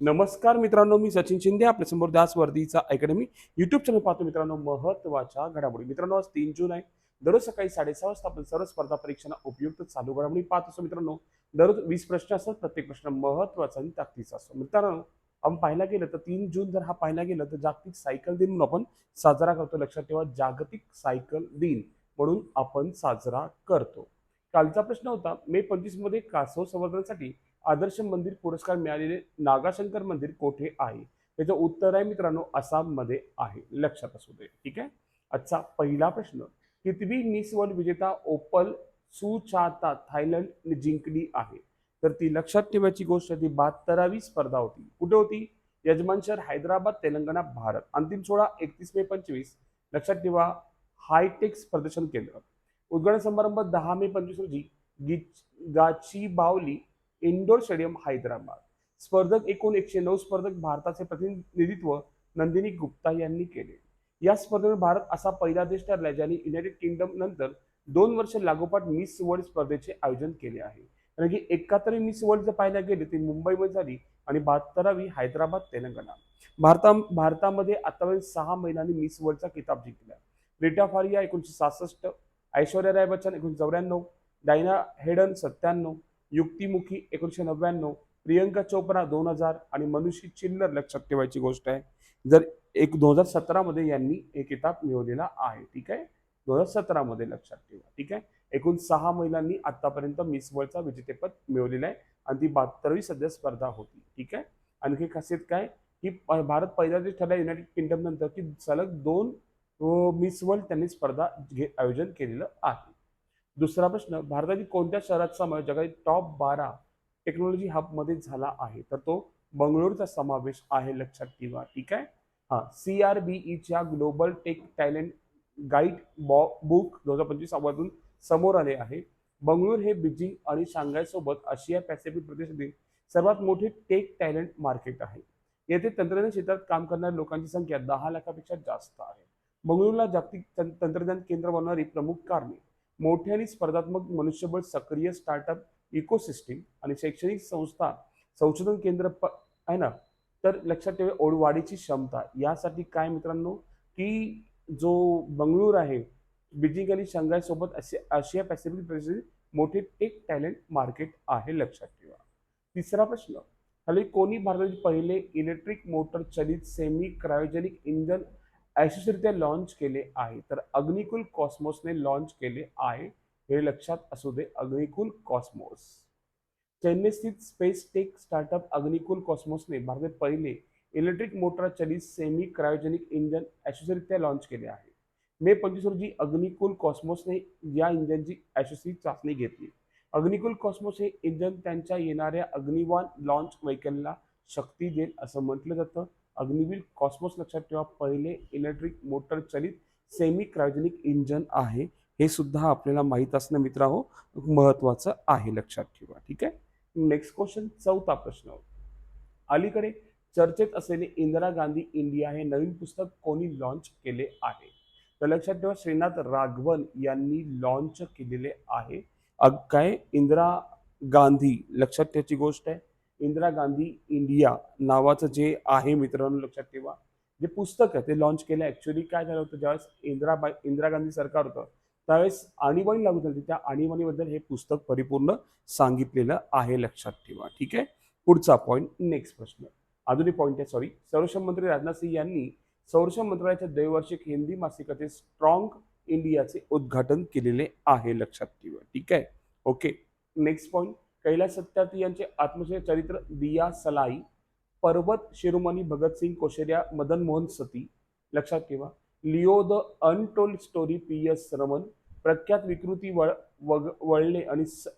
नमस्कार मित्रांनो मी सचिन शिंदे आपल्यासमोर दास वर्दीचा अकॅडमी युट्यूब चॅनल पाहतो मित्रांनो महत्त्वाच्या घडामोडी. मित्रांनो आज तीन जून आहे. दररोज सकाळी साडेसहा वाजता आपण सर्व स्पर्धा परीक्षांना उपयुक्त चालू घडामोडी पाहत असतो मित्रांनो. दररोज वीस प्रश्न असतात प्रत्येक प्रश्न महत्त्वाचा आणि ताकदीचा असतो. मित्रांनो आपण पाहायला गेलं तर तीन जून जर हा पाहायला गेलं तर जागतिक सायकल दिन म्हणून आपण साजरा करतो. लक्षात ठेवा जागतिक सायकल दिन म्हणून आपण साजरा करतो. कालचा प्रश्न होता मे पंचवीसमध्ये कासव संवर्धनासाठी आदर्श मंदिर पुरस्कार मिळालेले नागाशंकर मंदिर कोठे आहे? त्याचं उत्तर आहे मित्रांनो आसाममध्ये आहे. लक्षात असू दे. ठीक आहे? आजचा पहिला प्रश्न कितवी मिस वर्ल्ड विजेता ओपल सुचाता थायलंड जिंकली आहे? तर ती लक्षात ठेवायची गोष्ट ती बहात्तरावी स्पर्धा होती. कुठे होती? यजमान शहर हैदराबाद तेलंगणा भारत. अंतिम सोळा एकतीस मे पंचवीस. लक्षात ठेवा हायटेक्स प्रदर्शन केंद्र. उद्घाटन समारंभ दहा मे पंचवीस रोजी गिच गाचीबावली इंडोर स्टेडियम हैदराबाद. स्पर्धक एकूण एकशे नऊ स्पर्धक भारताचे प्रतिनिधित्व नंदिनी गुप्ता यांनी केले. या स्पर्धेत भारत असा पहिला देश ठरला ज्याने युनायटेड किंगडम नंतर दोन वर्ष लागोपाठ मिस वर्ल्ड स्पर्धेचे आयोजन केले आहे. कारण की एकाहत्तरवी मिस वर्ल्ड जर पाहायला गेले ते मुंबईमध्ये झाली आणि बहात्तरावी हैदराबाद तेलंगणा. भारता भारतामध्ये आतापर्यंत सहा महिलांनी मिस वर्ल्डचा किताब जिंकला. रिटा फारिया एकोणीशे सहासष्ट ऐश्वर्या राय बच्चन एकोणीसशे चौऱ्याण्णव डायना हेडन सत्त्याण्णव युक्तिमुखी एकोणीसशे नव्याण्णव प्रियंका चोप्रा दोन हजार आणि मनुषी चिल्लर लक्षात ठेवायची गोष्ट आहे. जर एक दोन हजार सतरामध्ये यांनी एक किताब मिळवलेला आहे ठीक आहे? दोन हजार सतरामध्ये लक्षात ठेवा ठीक आहे? एकूण सहा महिलांनी आतापर्यंत मिस वर्ल्डचा विजेतेपद मिळवलेला आहे आणि ती बहात्तरवी सध्या स्पर्धा होती ठीक आहे? आणखी खासियत काय? की भारत पहिला देश ठरला युनायटेड किंगडम नंतर की सलग दोन मिस वर्ल्ड त्यांनी स्पर्धा घे आयोजन केलेलं आहे. दुसरा प्रश्न भारतातील कोणत्या शहराचा समावेश जगातील टॉप बारा टेक्नॉलॉजी हबमध्ये झाला आहे? तर तो बंगळुरूचा समावेश आहे लक्षात ठेवा ठीक आहे? हा सी आर बी ईच्या ग्लोबल टेक टॅलेंट गाईड बॉ बुक दोन हजार पंचवीस अवधून समोर आले आहे. बंगळूर हे बीजिंग आणि शांघाय सोबत आशिया पॅसिफिक प्रदेशातील सर्वात मोठे टेक टॅलेंट मार्केट आहे. येथे तंत्रज्ञान क्षेत्रात काम करणाऱ्या लोकांची संख्या दहा लाखापेक्षा जास्त आहे. बंगळुरूला जागतिक तंत्र- तंत्रज्ञान केंद्र बनवणारी प्रमुख कारणे मोठे आणि स्पर्धात्मक मनुष्यबळ सक्रिय स्टार्टअप इकोसिस्टीम आणि शैक्षणिक संस्था संशोधन केंद्र प आहे ना? तर लक्षात ठेवा ओढवाढीची क्षमता. यासाठी काय मित्रांनो की जो बंगळूर आहे बीजिंग आणि शंघायसोबत असे आशिया पॅसिफिक प्रदेशातील मोठे टेक टॅलेंट मार्केट आहे लक्षात ठेवा. तिसरा प्रश्न हल्ली कोणी भारतातील पहिले इलेक्ट्रिक मोटर चलित सेमी क्रायोजेनिक इंधन यशस्वीरित्या लॉन्च केले आहे. तर अग्निकुल कॉस्मोसने लॉन्च केले आहे. हे लक्षात असू दे अग्निकुल कॉस्मोस चेन्नई स्थित स्पेस टेक स्टार्टअप अग्निकुल कॉस्मोसने भारतात पहिले इलेक्ट्रिक मोटर चलित सेमी क्रायोजेनिक इंजन यशस्वीरित्या लॉन्च केले आहे. मे पंचवीस रोजी अग्निकुल कॉस्मोसने या इंजनची यशस्वी चाचणी घेतली. अग्निकुल कॉस्मोस हे इंजन त्यांच्या येणाऱ्या अग्निवान लॉन्च व्हेकलला शक्ती देईल असं म्हटलं जातं. अग्निवीर कॉस्मोस लक्षात ठेवा पहिले इलेक्ट्रिक मोटर चलित सेमी क्रायोजेनिक इंजन आहे. हे सुद्धा आपल्याला माहीत असणं मित्र महत्वाचं आहे लक्षात ठेवा ठीक आहे? नेक्स्ट क्वेश्चन चौथा प्रश्न. अलीकडे चर्चेत असलेले इंदिरा गांधी इंडिया हे नवीन पुस्तक कोणी लॉन्च केले आहे? तर लक्षात ठेवा श्रीनाथ राघवन यांनी लॉन्च केलेले आहे. अग- काय? इंदिरा गांधी लक्षात ठेवायची गोष्ट आहे. इंदिरा गांधी इंडिया नावाचं जे आहे मित्रांनो लक्षात ठेवा. जे पुस्तक आहे ते लॉन्च केलं. ऍक्च्युली काय झालं होतं ज्यावेळेस इंदिरा इंदिरा गांधी सरकार होतं त्यावेळेस आणीबाणी लागू झाली त्या आणीबाणीबद्दल हे पुस्तक परिपूर्ण सांगितलेलं आहे लक्षात ठेवा. ठीक आहे? पुढचा पॉईंट नेक्स्ट प्रश्न. आधुनिक पॉईंट आहे सॉरी संरक्षण मंत्री राजनाथ सिंह यांनी संरक्षण मंत्रालयाच्या द्वैवार्षिक हिंदी मासिकाचे स्ट्रॉंग इंडियाचे उद्घाटन केलेले आहे लक्षात ठेवा. ठीक आहे? Okay next point Kailash Satyarthi यांचे आत्मचरित्र चरित्र दिया सलाई पर्वत शिरोमणी भगतसिंग कोशेऱ्या मदन मोहन सती. लक्षात ठेवा Leo the untold story P S Raman प्रख्यात विकृती वळ वग वळले आणि स-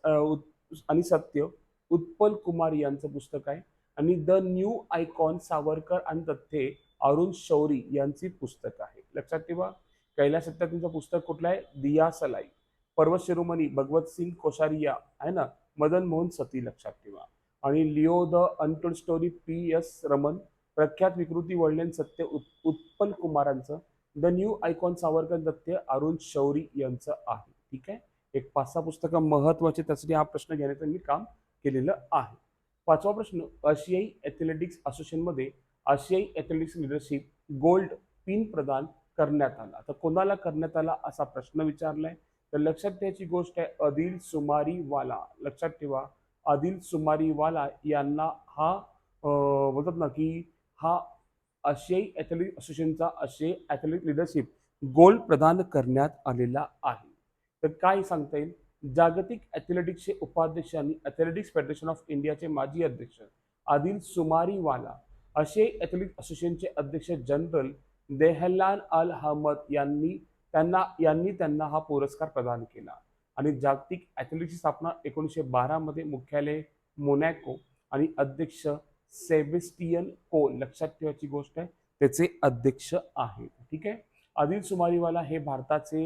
आणि सत्य उत्पल कुमार यांचं पुस्तक आहे. आणि द न्यू आयकॉन सावरकर आणि तथ्ये अरुण शौरी यांची पुस्तक आहे. लक्षात ठेवा कैलास सत्यार्थींचं पुस्तक कुठलं आहे? दिया सलाई. पर्वत शिरोमणी भगवत सिंग कोशारिया आहे ना? मदन मोहन सती लक्षात ठेवा. आणि Leo the untold story P S Raman प्रख्यात विकृती वळलेन सत्य उत्पल कुमारांचं द न्यू आयकॉन सावरकर दत्त्य अरुण शौरी यांचं आहे. ठीक आहे? एक पाच सहा पुस्तकं महत्त्वाचे त्यासाठी हा प्रश्न घेण्याचं मी काम केलेलं आहे. पाचवा प्रश्न आशियाई ॲथलेटिक्स असोसिएशनमध्ये आशियाई ॲथलेटिक्स लिडरशिप गोल्ड पिन प्रदान करण्यात आला. तर कोणाला करण्यात आला असा प्रश्न विचारलाय? तर लक्षात ठेवायची गोष्ट आहे अदिल सुमारीवाला. लक्षात ठेवा आदिल सुमारीवाला यांना हा बोलतात ना की हा आशियाई ॲथलेटिक असोसिएशनचा आशियाई ॲथलेटिक लिडरशिप गोल प्रदान करण्यात आलेला आहे. तर काय सांगता येईल? जागतिक ॲथलेटिक्सचे उपाध्यक्ष आणि ॲथलेटिक्स फेडरेशन ऑफ इंडियाचे माजी अध्यक्ष आदिल सुमारीवाला आशियाई ॲथलेटिक असोसिएशनचे अध्यक्ष जनरल देहलान अल अहमद यांनी त्यांना यांनी त्यांना हा पुरस्कार प्रदान केला. आणि जागतिक ॲथलेटिक्सची स्थापना एकोणीसशे बारामध्ये मुख्यालय मोनॅको आणि अध्यक्ष सेबेस्टियन को लक्षात ठेवायची गोष्ट आहे त्याचे अध्यक्ष आहेत. ठीक आहे? आदिल सुमारीवाला हे भारताचे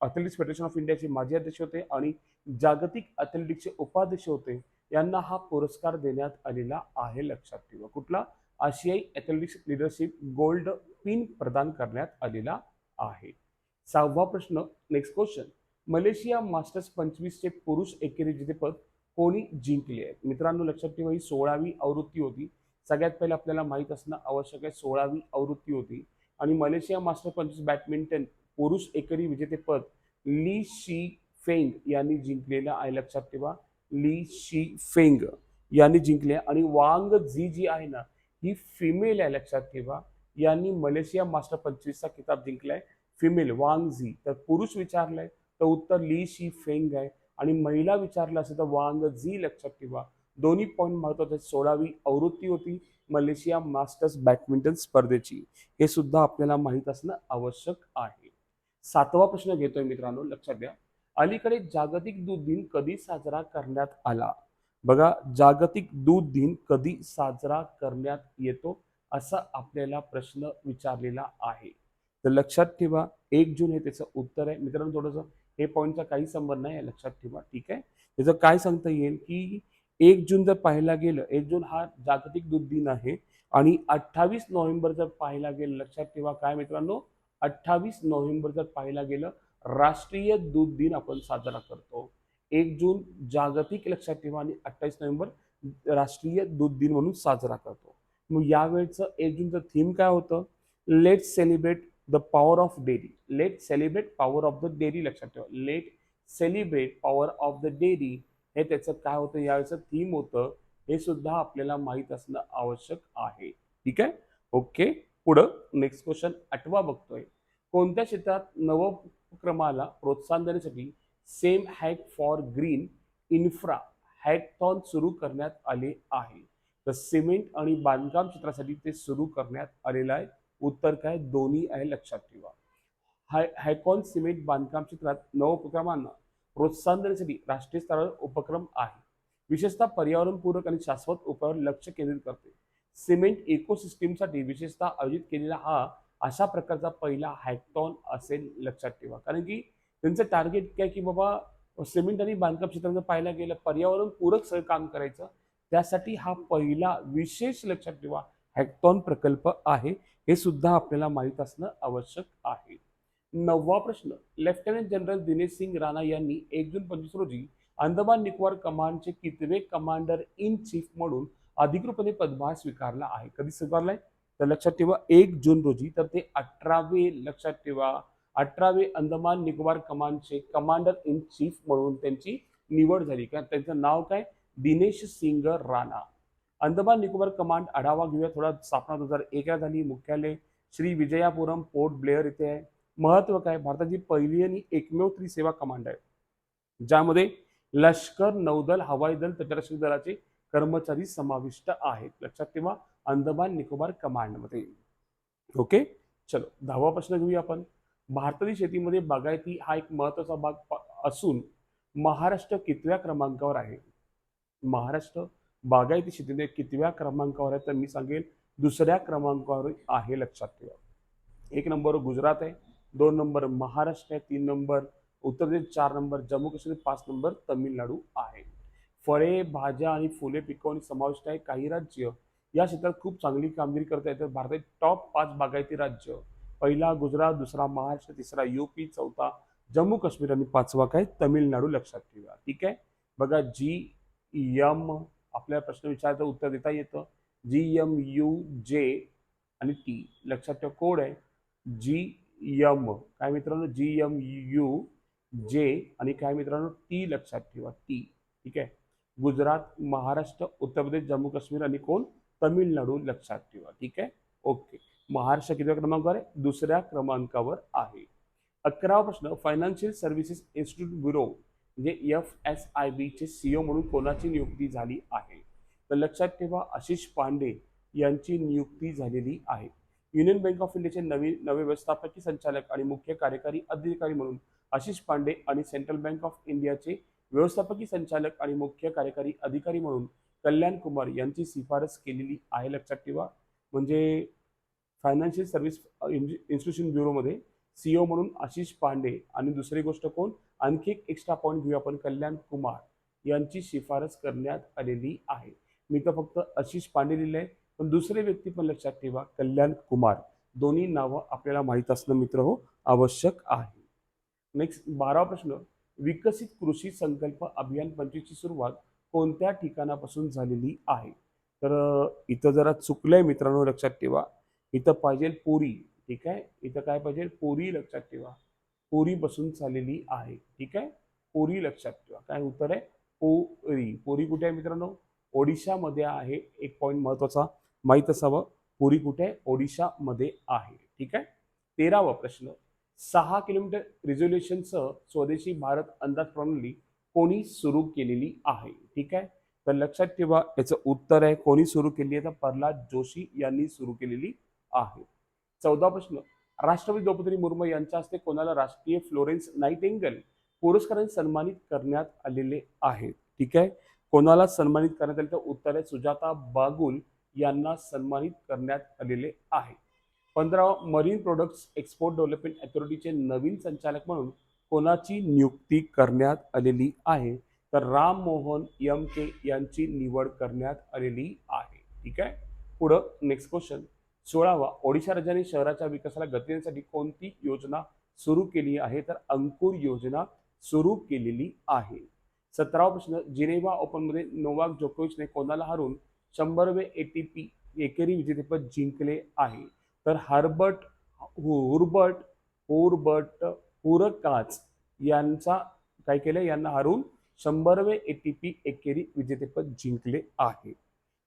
ॲथलेटिक्स फेडरेशन ऑफ इंडियाचे माजी अध्यक्ष होते आणि जागतिक ॲथलेटिक्सचे उपाध्यक्ष होते. यांना हा पुरस्कार देण्यात आलेला आहे लक्षात ठेवा. कुठला? आशियाई ॲथलेटिक्स लिडरशिप गोल्ड पिन प्रदान करण्यात आलेला आहे. सहावा प्रश्न नेक्स्ट क्वेश्चन मलेशिया मास्टर्स पंचवीसचे पुरुष एकेरी जितेपद कोणी जिंकले आहेत? मित्रांनो लक्षात ठेवा ही सोळावी आवृत्ती होती. सगळ्यात पहिले आपल्याला माहीत असणं आवश्यक आहे सोळावी आवृत्ती होती. आणि मलेशिया मास्टर पंचवीस बॅडमिंटन पुरुष एकेरी विजेतेपद ली शी फेंग यांनी जिंकलेलं आहे. लक्षात ठेवा ली शी फेंग यांनी जिंकले आणि वांग झी जी आहे ना ही फिमेल आहे लक्षात ठेवा. यांनी मलेशिया मास्टर पंचवीसचा किताब जिंकलाय फिमेल वांग झी. तर पुरुष विचारलंय तर उत्तर ली शी फेंग आहे. आणि महिला विचारलं असेल तर वांग झी लक्षात ठेवा. दोन्ही पॉईंट महत्त्वाचे सोळावी आवृत्ती होती मलेशिया मास्टर्स बॅडमिंटन स्पर्धेची. हे सुद्धा आपल्याला माहीत असणं आवश्यक आहे. सातवा प्रश्न घेतोय मित्रांनो लक्षात द्या अलीकडे जागतिक दूध दिन कधी साजरा करण्यात आला? बघा जागतिक दूध दिन कधी साजरा करण्यात येतो? असा आपल्याला प्रश्न विचारलेला आहे. तर लक्षात ठेवा एक जून हे त्याचं उत्तर आहे. मित्रांनो थोडंसं हे पॉईंटचा काही संबंध नाही आहे लक्षात ठेवा ठीक आहे? त्याचं काय सांगता येईल की एक जून जर पाहायला गेलं एक जून हा जागतिक दूध दिन आहे आणि अठ्ठावीस नोव्हेंबर जर पाहायला गेलं लक्षात ठेवा काय मित्रांनो? अठ्ठावीस नोव्हेंबर जर पाहायला गेलं राष्ट्रीय दूध दिन आपण साजरा करतो. एक जून जागतिक लक्षात ठेवा आणि अठ्ठावीस नोव्हेंबर राष्ट्रीय दूध दिन म्हणून साजरा करतो. मग यावेळचं एक जूनचं थीम काय होतं? Let celebrate the power of dairy let celebrate power of the dairy लक्षात ठेवा. Let celebrate power of the dairy हे त्याचं काय होतं? यावेळेचं थीम होतं. हे सुद्धा आपल्याला माहीत असणं आवश्यक आहे. ठीक आहे? ओके पुढं नेक्स्ट क्वेश्चन आठवा बघतोय. कोणत्या क्षेत्रात नवोपक्रमाला प्रोत्साहन देण्यासाठी same hack for green infra hackathon सुरू करण्यात आले आहे? तर सिमेंट आणि बांधकाम क्षेत्रासाठी ते सुरू करण्यात आलेलं आहे. उत्तर काय? दोन्ही आहे लक्षात ठेवा. हाय हायकॉन सिमेंट बांधकाम क्षेत्रात नव उपक्रमांना प्रोत्साहन देण्यासाठी राष्ट्रीय स्तरावर उपक्रम आहे. विशेषतः पर्यावरणपूरक आणि शाश्वत उपायावर लक्ष केंद्रित करते. सिमेंट इकोसिस्टीमसाठी विशेषतः आयोजित केलेला हा अशा प्रकारचा पहिला हॅकटॉन असेल लक्षात ठेवा. कारण की त्यांचं टार्गेट काय की बाबा सिमेंट आणि बांधकाम क्षेत्रामध्ये पाहायला गेलं पर्यावरण पूरक सगळं काम करायचं. त्यासाठी हा पहिला विशेष लक्षात ठेवा. हॅकटॉन प्रकल्प आहे. हे सुद्धा आपल्याला माहीत असणं आवश्यक आहे. नववा प्रश्न. लेफ्टनंट जनरल दिनेश सिंग राणा यांनी एक जून पंचवीस रोजी अंदमान निकोबार कमांडचे कितवे कमांडर इन चीफ म्हणून अधिकृतपणे पदभार स्वीकारला आहे. कधी स्वीकारलाय? तर लक्षात ठेवा एक जून रोजी. तर ते अठरावे लक्षात ठेवा. अठरावे अंदमान निकोबार कमांडचे कमांडर इन चीफ म्हणून त्यांची निवड झाली. कारण त्यांचं नाव काय? दिनेश सिंग राणा. अंदमान निकोबार कमांड आढावा घेऊया. थोडा स्थापना दोन हजार एकला झाली मुख्यालय श्री विजयापुरम पोर्ट ब्लेअर इथे आहे. महत्त्व काय? भारताची पहिली आणि एकमेव त्रिसेवा कमांड आहे. ज्यामध्ये लष्कर नौदल हवाई दल तटरक्षक दलाचे कर्मचारी समाविष्ट आहेत. लक्षात ठेवा अंदमान निकोबार कमांडमध्ये. ओके? चलो दहावा प्रश्न घेऊया आपण. भारतातील शेतीमध्ये बागायती हा एक महत्त्वाचा भाग प- असून महाराष्ट्र कितव्या क्रमांकावर आहे? महाराष्ट्र बागायती शेतीमध्ये कितव्या क्रमांकावर आहे तर मी सांगेल दुसऱ्या क्रमांकावर आहे लक्षात ठेवा. एक नंबर गुजरात आहे दोन नंबर महाराष्ट्र आहे तीन नंबर उत्तर प्रदेश चार नंबर जम्मू काश्मीर पाच नंबर तमिळनाडू आहे. फळे भाज्या आणि फुले पिकवणी समाविष्ट आहे काही राज्य या क्षेत्रात खूप चांगली कामगिरी करत आहेत. तर टॉप पाच बागायती राज्य पहिला गुजरात दुसरा महाराष्ट्र तिसरा युपी चौथा जम्मू काश्मीर आणि पाचवा काय? तमिळनाडू लक्षात ठेवा. ठीक आहे? बघा जी यम आपल्या प्रश्न विचारायचं उत्तर देता येतं. जी यम यू जे आणि टी. लक्षात ठेवा कोड आहे. G M. काय मित्रांनो? जी यम यू जे आणि काय मित्रांनो? टी लक्षात ठेवा टी. ठीक आहे? गुजरात महाराष्ट्र उत्तर प्रदेश जम्मू काश्मीर आणि कोण? तमिळनाडू लक्षात ठेवा. ठीक आहे? ओके. महाराष्ट्र कितव्या क्रमांकावर आहे? दुसऱ्या क्रमांकावर आहे. अकरावा प्रश्न फायनान्शियल सर्व्हिसेस इन्स्टिट्यूट ब्युरो म्हणजे एफ एस आय बीचे सी ओ म्हणून कोणाची नियुक्ती झाली आहे? तर लक्षात ठेवा आशिष पांडे यांची नियुक्ती झालेली आहे. युनियन बँक ऑफ इंडियाचे नवीन नवे व्यवस्थापकीय संचालक आणि मुख्य कार्यकारी अधिकारी म्हणून आशिष पांडे आणि सेंट्रल बँक ऑफ इंडियाचे व्यवस्थापकीय संचालक आणि मुख्य कार्यकारी अधिकारी म्हणून कल्याण कुमार यांची शिफारस केलेली आहे. लक्षात ठेवा म्हणजे फायनान्शियल सर्व्हिस इन्स्टिट्यूशन ब्युरोमध्ये सीओ म्हणून आशिष पांडे आणि दुसरी गोष्ट कोण? आणखी एक एक्स्ट्रा पॉईंट घेऊ आपण कल्याण कुमार यांची शिफारस करण्यात आलेली आहे. मी तर फक्त आशिष पांडे लिहिलंय पण दुसरे व्यक्ती पण लक्षात ठेवा कल्याण कुमार. दोन्ही नावं आपल्याला माहीत असणं मित्र हो आवश्यक आहे. नेक्स्ट बारावा प्रश्न. विकसित कृषी संकल्प अभियान पंचवीसची सुरुवात कोणत्या ठिकाणापासून झालेली आहे? तर इथं जरा चुकलंय मित्रांनो लक्षात ठेवा. इथं पाहिजे पुरी. ठीक आहे? इथं काय पाहिजे? पोरी लक्षात ठेवा. पोरीपासून चाललेली आहे. ठीक आहे? पोरी लक्षात ठेवा. काय उत्तर आहे? पोरी. पोरी कुठे आहे मित्रांनो? ओडिशामध्ये आहे. एक पॉईंट महत्त्वाचा माहीत असावं. पुरी कुठे? आहे ओडिशामध्ये आहे. ठीक आहे? तेरावा प्रश्न. सहा किलोमीटर रिझोल्युशनसह स्वदेशी भारत अंदाज प्रणाली कोणी सुरू केलेली आहे? ठीक आहे? तर लक्षात ठेवा याचं उत्तर आहे कोणी सुरू केली आहे? तर प्रल्हाद जोशी यांनी सुरू केलेली आहे. चौदा प्रश्न. राष्ट्रपती द्रौपदी मुर्मू यांच्या हस्ते कोणाला राष्ट्रीय फ्लोरेन्स नाईटेंगल पुरस्काराने सन्मानित करण्यात आलेले आहे ठीक आहे. कोणाला सन्मानित करण्यात आले तर उत्तर आहे सुजाता बागुल यांना सन्मानित करण्यात आलेले आहे. पंधरावा मरीन प्रोडक्ट्स एक्सपोर्ट डेव्हलपमेंट अथॉरिटीचे नवीन संचालक म्हणून कोणाची नियुक्ती करण्यात आलेली आहे? तर राम मोहन एम के यांची निवड करण्यात आलेली आहे. ठीक आहे. पुढं नेक्स्ट क्वेश्चन सोळावा ओडिशा राज्याने शहराच्या विकासाला गती देण्यासाठी कोणती योजना सुरू केली आहे? तर अंकुर योजना सुरू केलेली आहे. सतरावा प्रश्न जिनेवा ओपनमध्ये नोवाक जोकोविचने कोणाला हरून शंभरवे एटीपी एकेरी विजेतेपद जिंकले आहे? तर हर्बर्ट हुरबर्ट हुरबर्ट हुरकाच यांचा काय केलं यांना हरून शंभरवे एटीपी एकेरी विजेतेपद जिंकले आहे.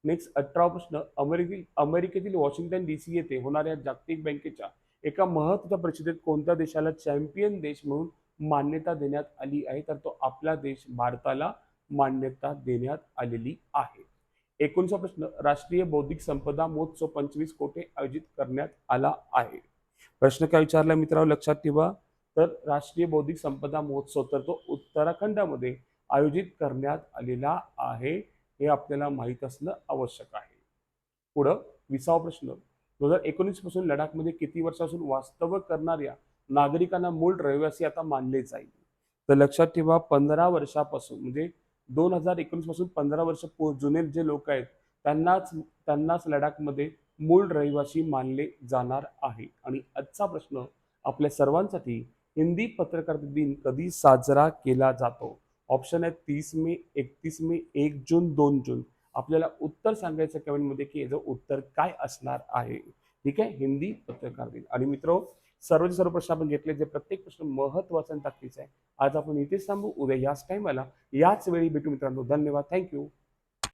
नेक्स्ट अठरा प्रश्न अमेरिकेतील अमेरिकेतील वॉशिंग्टन डी सी येथे होणाऱ्या जागतिक बँकेच्या एका महत्त्वाच्या परिषदेत कोणत्या देशाला चॅम्पियन देश म्हणून मान्यता देण्यात आली आहे तर तो आपला देश भारताला मान्यता देण्यात आलेली आहे. एकोणीसा प्रश्न राष्ट्रीय बौद्धिक संपदा महोत्सव पंचवीस कोठे आयोजित करण्यात आला आहे? प्रश्न काय विचारला मित्रांनो लक्षात ठेवा. तर राष्ट्रीय बौद्धिक संपदा महोत्सव तर तो उत्तराखंडामध्ये आयोजित करण्यात आलेला आहे. हे आपल्याला माहीत असणं आवश्यक आहे. पुढं विसावा प्रश्न. दोन हजार एकोणीसपासून लडाखमध्ये किती वर्षापासून वास्तव्य करणाऱ्या नागरिकांना मूळ रहिवासी आता मानले जाईल? तर लक्षात ठेवा पंधरा वर्षापासून म्हणजे दोन हजार एकोणीसपासून पंधरा वर्ष पो जुने जे लोक आहेत त्यांनाच त्यांनाच लडाखमध्ये मूळ रहिवासी मानले जाणार आहे. आणि आजचा प्रश्न आपल्या सर्वांसाठी हिंदी पत्रकार दिन कधी साजरा केला जातो? ऑप्शन आहे तीस मे एकतीस मे एक जून दोन जून. आपल्याला उत्तर सांगायचं कमेंटमध्ये की याचं उत्तर काय असणार आहे. ठीक आहे? हिंदी पत्रकार दिन. आणि मित्र सर्वचे सर्व प्रश्न आपण घेतले जे प्रत्येक प्रश्न महत्त्वाचा आणि ताकदीचा आहे आज आपण इथेच थांबू. उद्या याच टाइमाला याच वेळी भेटू मित्रांनो. धन्यवाद. थँक्यू